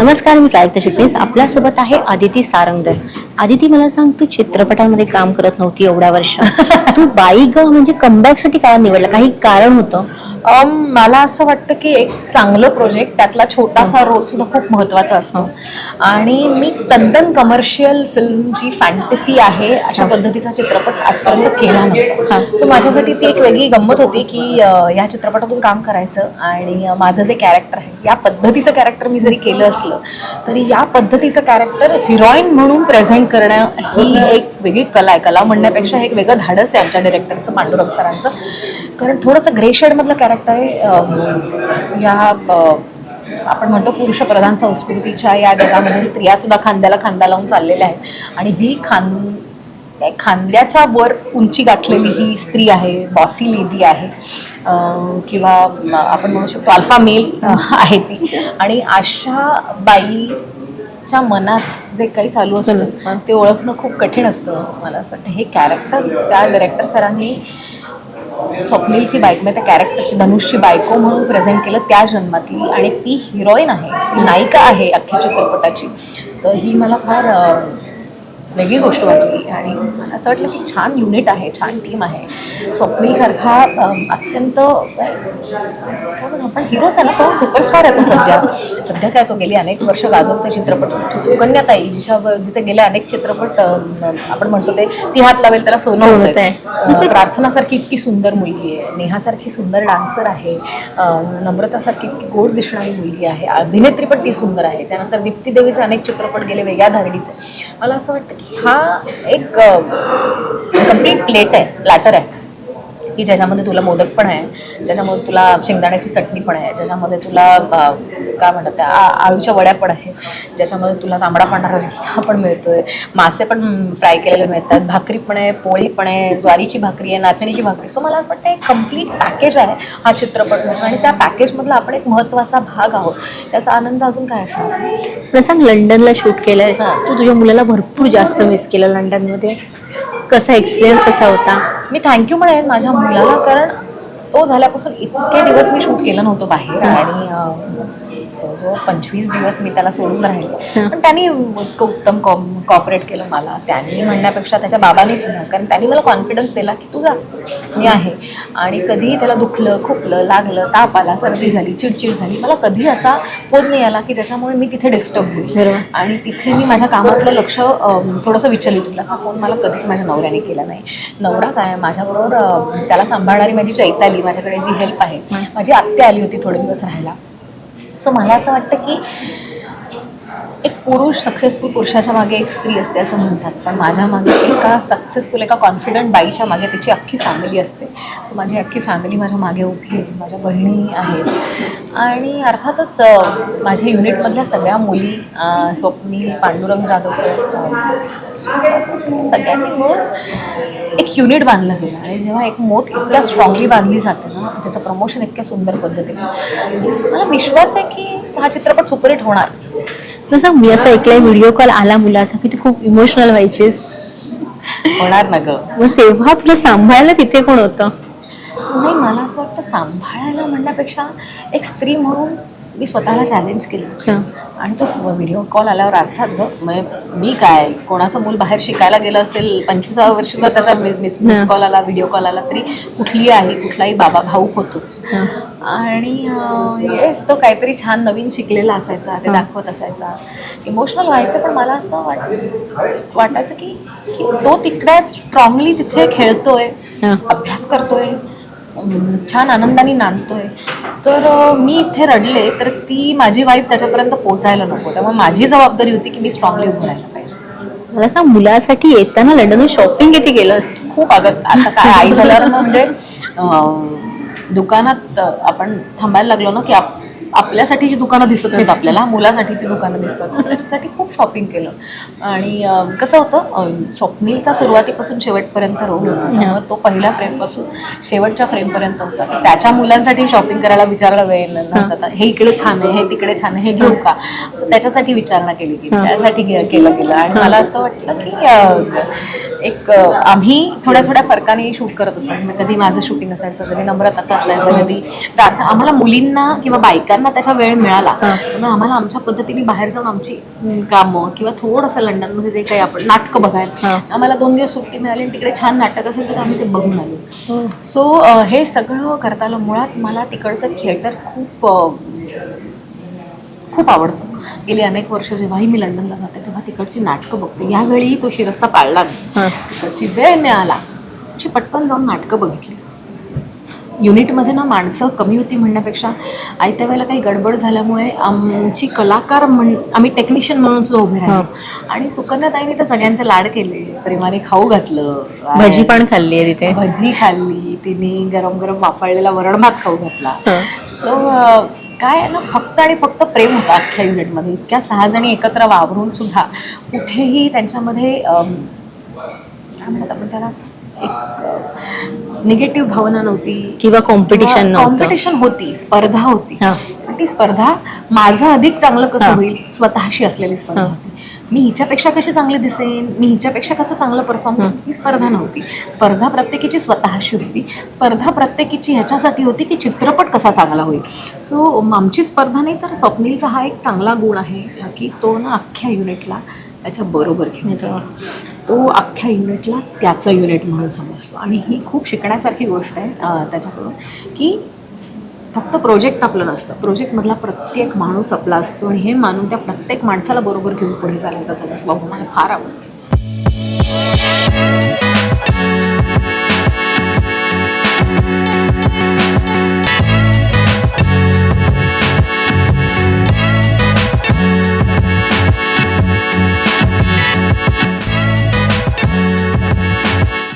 नमस्कार मी प्रायक्त शिटणीस आपल्यासोबत आहे आदिती सारंगधर आदिती मला सांग तू चित्रपटांमध्ये काम करत नव्हती एवढ्या वर्ष. तू बाई ग म्हणजे कमबॅकसाठी काय निवडलं? काही कारण होतं? मला असं वाटतं की एक चांगलं प्रोजेक्ट त्यातला छोटासा रोल सुद्धा खूप महत्त्वाचा असतो. आणि मी तद्दन कमर्शियल फिल्म जी फॅन्टसी आहे अशा पद्धतीचा चित्रपट आजपर्यंत केला नव्हता सो माझ्यासाठी ती एक वेगळी गंमत होती की या चित्रपटातून काम करायचं आणि माझं जे कॅरेक्टर आहे या पद्धतीचं कॅरेक्टर मी जरी केलं असलं तरी या पद्धतीचं कॅरेक्टर हिरोईन म्हणून प्रेझेंट करणं ही एक वेगळी कला आहे. कला म्हणण्यापेक्षा एक वेगळं धाडस आहे आमच्या डिरेक्टरचं पांडुरंग सरांचं. कारण थोडंसं ग्रे शेडमधलं कॅरेक्टर आहे अं, या आपण म्हणतो पुरुष प्रधान संस्कृतीच्या या जगामध्ये स्त्रिया सुद्धा खांद्याला खांदा लावून चाललेल्या आहेत. आणि ही खान खांद्याच्या वर उंची गाठलेली ही स्त्री आहे बॉसी लेडी आहे. किंवा आपण म्हणू शकतो अल्फा मेल आहे ती. आणि अशा बाईच्या मनात जे काही चालू असतं पण ते ओळखणं खूप कठीण असतं मला असं वाटतं. हे कॅरेक्टर त्या डिरेक्टर सरांनी स्वप्नीलची बायको म्हणजे त्या कॅरेक्टरची धनुषची बायको म्हणून प्रेझेंट केलं त्या जन्मातली. आणि ती हिरोईन आहे ती नायिका आहे अख्ख्या चित्रपटाची. तर ही मला फार वेगळी गोष्ट वाटली. आणि मला असं वाटलं की छान युनिट आहे छान टीम आहे. स्वप्नीलसारखा अत्यंत आपण हिरोच आहे ना तो सुपरस्टार आहे तो सध्या. सध्या काय तो गेली अनेक वर्ष गाजवतो चित्रपट. सुकन्याताई जिच्या जिचे गेले अनेक चित्रपट आपण म्हणतो ते ती हात लावेल त्याला सोनं. होतंय. अं, प्रार्थनासारखी इतकी सुंदर मुलगी आहे. नेहासारखी सुंदर डान्सर आहे. नम्रतासारखी इतकी गोड दिसणारी मुलगी आहे. अभिनेत्री पण ती सुंदर आहे. त्यानंतर दीप्ती देवीचे अनेक चित्रपट गेले वेगळ्या धारणीचे. मला असं वाटतं हा एक कंप्लीट प्लेट आहे प्लॅटर आहे. की ज्याच्यामध्ये तुला मोदक पण आहे ज्याच्यामध्ये तुला शेंगदाण्याची चटणी पण आहे ज्याच्यामध्ये तुला काय म्हणतात त्या आळूच्या वड्या पण आहेत ज्याच्यामध्ये तुला तांबडा पांढरा रस्सा पण मिळतोय मासे पण फ्राय केलेले मिळतात भाकरी पण आहे पोळी पण आहे ज्वारीची भाकरी आहे नाचणीची भाकरी सो मला असं वाटतं एक कंप्लीट पॅकेज आहे हा चित्रपट. म्हणून आणि त्या पॅकेजमधला आपण एक महत्त्वाचा भाग आहोत. त्याचा आनंद अजून काय असणार? मला सांग लंडनला शूट केलंयस. तू तुझ्या मुलाला भरपूर जास्त मिस केलं लंडनमध्ये. कसा एक्सपिरियन्स कसा होता? मी थँक्यू म्हणेन माझ्या मुलाला कारण तो झाल्यापासून इतके दिवस मी शूट केलं नव्हतं बाहेर. आणि जवळजवळ पंचवीस दिवस मी त्याला सोडून राहिले. पण त्यांनी इतकं उत्तम कॉपरेट केलं मला. त्यांनी म्हणण्यापेक्षा त्याच्या बाबांनी सुद्धा. कारण त्यांनी मला कॉन्फिडन्स दिला की तू जा मी आहे. आणि कधीही त्याला दुखलं खुपलं लागलं ताप आला सर्दी झाली चिडचिड झाली मला कधी असा फोन नाही आला की ज्याच्यामुळे मी तिथे डिस्टर्ब होईल. आणि तिथे मी माझ्या कामातलं लक्ष थोडंसं विचलित होईल. असा फोन मला कधीच माझ्या नवऱ्याने केला नाही. नवरा काय? माझ्याबरोबर त्याला सांभाळणारी माझी चैताली माझ्याकडे जी हेल्प आहे. माझी आत्या आली होती थोडे दिवस राहायला. सो मला असं वाटतं की एक पुरुष सक्सेसफुल पुरुषाच्या मागे एक स्त्री असते असं म्हणतात. पण माझ्या मागे एका सक्सेसफुल एका कॉन्फिडंट बाईच्या मागे तिची अख्खी फॅमिली असते. सो माझी अख्खी फॅमिली माझ्या मागे उभी आहे. माझ्या बहिणी आहेत. आणि अर्थातच माझ्या युनिटमधल्या सगळ्या मुली स्वप्नी पांडुरंग जाधव सर सगळ्यांनी मिळून एक युनिट बांधलं गेलं. आणि जेव्हा एक मोठ इतक्या स्ट्रॉंगली बांधली जाते ना त्याचं प्रमोशन इतक्या सुंदर पद्धतीने. मला विश्वास आहे की हा चित्रपट सुपरहिट होणार. सांग मी असं ऐकलंय व्हिडिओ कॉल आला मुलाचा की तू खूप इमोशनल व्हायचीस. होणार ना ग. मग तेव्हा तुला सांभाळायला तिथे कोण होतं? नाही मला असं वाटतं सांभाळायला म्हणण्यापेक्षा एक स्त्री म्हणून मी स्वतःला चॅलेंज केलं. आणि तो व्हिडिओ कॉल आल्यावर अर्थात म्हणजे मी काय कोणाचं मूल बाहेर शिकायला गेलं असेल पंचवीसाव्या वर्षीचा त्याचा मिस मिस. कॉल आला व्हिडिओ कॉल आला तरी कुठली आहे कुठलाही बाबा भाऊक होतोच. आणि येस तो काहीतरी छान नवीन शिकलेला असायचा ते. दाखवत असायचा इमोशनल व्हायचं पण मला असं वाट वाटायचं की की तो तिकडे स्ट्रॉंगली तिथे खेळतोय. अभ्यास करतोय छान आनंदाने नांदतोय तर मी इथे रडले तर ती माझी वाईफ त्याच्यापर्यंत पोहोचायला नको. त्यामुळे माझी जबाबदारी होती की मी स्ट्रॉंगली उभं राहायला पाहिजे. मला सांग मुलासाठी येताना लंडनहून शॉपिंग किती केलंस? खूप अगत आता काय आई झाल्यावर म्हणजे दुकानात आपण थांबायला लागलो ना की आपल्यासाठीची दुकानं दिसत नाहीत आपल्याला मुलासाठीची दुकानं दिसतात. So त्याच्यासाठी खूप शॉपिंग केलं. आणि कसं होतं स्वप्नीलचा सुरुवातीपासून शेवटपर्यंत रोल होता. तो पहिल्या फ्रेमपासून शेवटच्या फ्रेमपर्यंत होता. त्याच्या मुलांसाठी शॉपिंग करायला विचारायला वेळ नव्हता. हे इकडे छान आहे हे तिकडे छान आहे हे घेऊ का? असं त्याच्यासाठी विचारणा केली गेली. त्यासाठी केलं गेलं. आणि मला असं वाटलं की एक आम्ही थोड्या थोड्या फरकाने शूट करत असतो. म्हणजे कधी माझं शूटिंग असायचं कधी नम्रताचं असायचं कधी आम्हाला मुलींना किंवा बायकांना त्याच्या वेळ मिळाला हा. त्यामुळे आम्हाला आमच्या पद्धतीने बाहेर जाऊन आमची कामं किंवा थोडंसं लंडनमध्ये जे काही आपण नाटकं बघायला हा. आम्हाला दोन दिवस सुट्टी मिळाली आणि तिकडे छान नाटक असेल तर आम्ही ते बघून आलो हो. सो हे सगळं करता आलं मुळात मला तिकडचं थिएटर खूप खूप आवडतं गेली अनेक वर्ष जेव्हाही मी लंडनला जाते तेव्हा तिकडची नाटकं बघते यावेळी तो शिरस्ता पाळला मी हा. तिकडची वेळ मिळाला अशी पटकन जाऊन नाटकं बघितली युनिटमध्ये ना माणसं कमी होती म्हणण्यापेक्षा आयत्या वेळेला काही गडबड झाल्यामुळे आमची कलाकार म्हण आम्ही टेक्निशियन म्हणून सुद्धा उभे राहिलो. आणि सुकन्याताईने तर सगळ्यांचे लाड केले. प्रेमाने खाऊ घातलं. भजी पण खाल्ली आहे तिथे. भजी खाल्ली. तिने गरम गरम वाफळलेला वरण भात खाऊ घातला. सो काय ना फक्त आणि फक्त प्रेम होतं अख्ख्या युनिटमध्ये. इतक्या सहा जणी एकत्र वावरून सुद्धा कुठेही त्यांच्यामध्ये काय म्हणतात आपण त्याला? निगेटिव्ह भावना नव्हती. किंवा कॉम्पिटिशन नव्हतं. कॉम्पिटिशन होती स्पर्धा होती. हा. पण ती स्पर्धा माझं अधिक चांगलं कसं हा. होईल? स्वतःशी असलेली स्पर्धा हा. होती. मी हिच्यापेक्षा कशी चांगली दिसेन? मी हिच्यापेक्षा कसं चांगलं परफॉर्म करेन? ही स्पर्धा नव्हती. स्पर्धा प्रत्येकीची स्वतःशी होती. स्पर्धा प्रत्येकीची ह्याच्यासाठी होती की चित्रपट कसा चांगला होईल. सो आमची स्पर्धा नाही तर स्वप्नीलचा हा एक चांगला गुण आहे की तो ना अख्ख्या युनिटला त्याच्या बरोबर घेऊन तो अख्ख्या युनिटला त्याचं युनिट म्हणून समजतो. आणि ही खूप शिकण्यासारखी गोष्ट आहे त्याच्याकडून की फक्त प्रोजेक्ट आपलं नसतं. प्रोजेक्टमधला प्रत्येक माणूस आपला असतो आणि हे मानून त्या प्रत्येक माणसाला बरोबर घेऊन पुढे चालायचा त्याचा स्वभाव मला फार आवडतो.